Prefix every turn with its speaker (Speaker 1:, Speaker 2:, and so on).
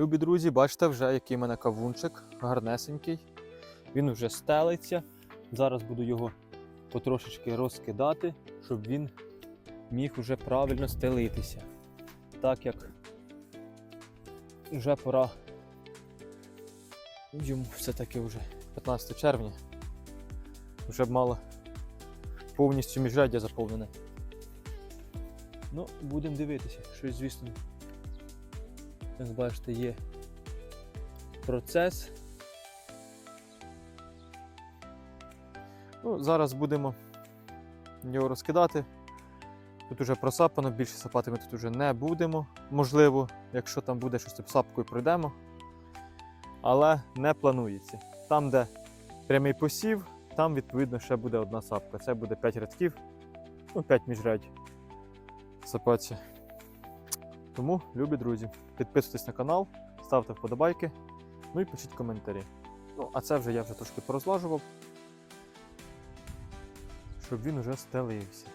Speaker 1: Любі друзі, бачите вже, який в мене кавунчик, гарнесенький. Він вже стелиться. Зараз буду його потрошечки розкидати, щоб він міг уже правильно стелитися. Так як вже пора йому все-таки вже 15 червня. Вже б мало повністю міжряддя заповнене. Ну, будемо дивитися. Щось, звісно, як бачите, є процес. Ну, зараз будемо його розкидати. Тут уже просапано, більше сапати ми тут вже не будемо. Можливо, якщо там буде щось сапкою, пройдемо. Але не планується. Там, де прямий посів, там відповідно ще буде одна сапка. Це буде 5 рядків, ну 5 міжрядь сапаться. Тому, любі друзі, підписуйтесь на канал, ставте вподобайки, ну і пишіть коментарі. Ну, а це вже я вже трошки порозлажував, щоб він уже стелився.